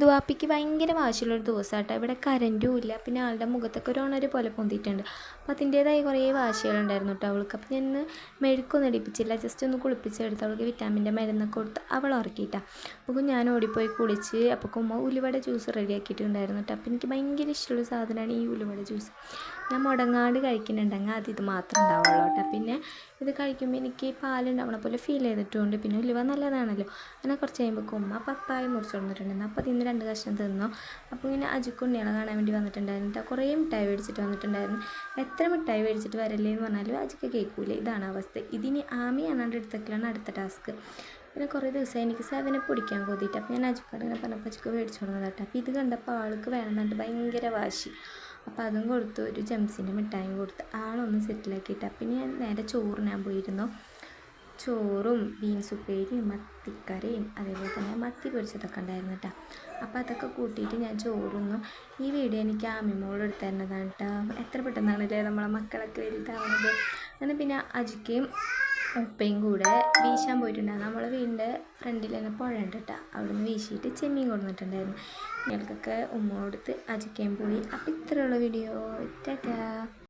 ദുവാപ്പിക്ക് ഭയങ്കര വാശിയുള്ളൊരു ദിവസമാട്ടോ. ഇവിടെ കരണ്ടും ഇല്ല. പിന്നെ ആളുടെ മുഖത്തൊക്കെ ഒരു ഉണര് പോലെ പൊന്തിയിട്ടുണ്ട്. അപ്പോൾ അതിന്റേതായ കുറേ വാശികളുണ്ടായിരുന്നു കേട്ടോ അവൾക്ക്. അപ്പോൾ ഞാൻ ഇന്ന് മെഴുക്കൊന്നും അടിപ്പിച്ചില്ല. ജസ്റ്റ് ഒന്ന് കുളിപ്പിച്ചെടുത്ത് അവൾക്ക് വിറ്റാമിന്റെ മരുന്നൊക്കെ കൊടുത്ത് അവൾ ഉറക്കിയിട്ടാ. അപ്പോൾ ഞാൻ ഓടിപ്പോയി കുളിച്ച് അപ്പോൾ ഉമ്മ ഉലുവട ജ്യൂസ് റെഡിയാക്കിയിട്ടുണ്ടായിരുന്നു കേട്ടോ അപ്പോൾ എനിക്ക് ഭയങ്കര ഇഷ്ടമുള്ള സാധനമാണ് ഈ ഉലുവട ജ്യൂസ് ഞാൻ മുടങ്ങാണ്ട് കഴിക്കുന്നുണ്ടെങ്കിൽ അത് ഇത് മാത്രം ഉണ്ടാവുള്ളൂ കേട്ടോ പിന്നെ ഇത് കഴിക്കുമ്പോൾ എനിക്ക് പാലുണ്ടാവണ പോലെ ഫീൽ ചെയ്തിട്ടുണ്ട്. പിന്നെ ഉലുവ നല്ലതാണല്ലോ. അങ്ങനെ കുറച്ച് കഴിയുമ്പോൾ ഉമ്മ പപ്പായ മുറിച്ച് കൊടുത്തിട്ടുണ്ടായിരുന്നു. അപ്പോൾ അതിന് രണ്ട് കഷ്ണം തിന്നു. അപ്പോൾ ഇങ്ങനെ അജുക്കുണ്ണികളെ കാണാൻ വേണ്ടി വന്നിട്ടുണ്ടായിരുന്നു കേട്ടോ കുറേ മിഠായി മേടിച്ചിട്ട് വന്നിട്ടുണ്ടായിരുന്നു. എത്ര മിഠായി മേടിച്ചിട്ട് വരല്ലേ എന്ന് പറഞ്ഞാലും അജുക്ക് കേൾക്കൂലേ. ഇതാണ് അവസ്ഥ. ഇതിന് ആമയാണ് എടുത്തേക്കലാണ് അടുത്ത ടാസ്ക്. പിന്നെ കുറേ ദിവസമായി എനിക്ക് സെവനെ പൊടിക്കാൻ കൊതിയിട്ട്. അപ്പോൾ ഞാൻ അജുക്കാട് ഇങ്ങനെ പറഞ്ഞപ്പോൾ അജുക്ക് മേടിച്ചു കൊടുക്കുന്നത് കേട്ടോ അപ്പോൾ ഇത് കണ്ടപ്പോൾ ആൾക്ക് വേണമെന്നുണ്ട് ഭയങ്കര വാശി. അപ്പോൾ അതും കൊടുത്തു. ഒരു ജംസിന്റെ മിഠായും കൊടുത്ത്. ആളൊന്ന് സെറ്റിലാക്കിയിട്ട്. പിന്നെ ഞാൻ നേരെ ചോറിനാൻ പോയിരുന്നു. ചോറും ബീൻസ് ഉപ്പേരിയും മത്തിക്കറിയും അതേപോലെ തന്നെ മത്തി പൊരിച്ചതൊക്കെ ഉണ്ടായിരുന്നു കേട്ടോ. അപ്പോൾ അതൊക്കെ കൂട്ടിയിട്ട് ഞാൻ ചോറുന്നു ഈ വീഡിയോ എനിക്ക് ആമിമോൾ എടുത്ത് തരുന്നതാണ് കേട്ടോ. എത്ര പെട്ടെന്നാണല്ലേ നമ്മളെ മക്കളൊക്കെ വലുതാവുന്നത്? അങ്ങനെ പിന്നെ അജിക്കയും ഉപ്പയും കൂടെ വീശാൻ പോയിട്ടുണ്ടായിരുന്നു നമ്മളെ വീടിന്റെ ഫ്രണ്ടിൽ തന്നെ പുഴ ഉണ്ട് കേട്ടോ. അവിടെ നിന്ന് വീശിയിട്ട് ചെമ്മീൻ കൊടുത്തിട്ടുണ്ടായിരുന്നു ഞങ്ങൾക്കൊക്കെ ഉമ്മ കൊടുത്ത് അജിക്കയും പോയി. അപ്പോൾ ഇത്രയുള്ള വീഡിയോ. ടാറ്റാ.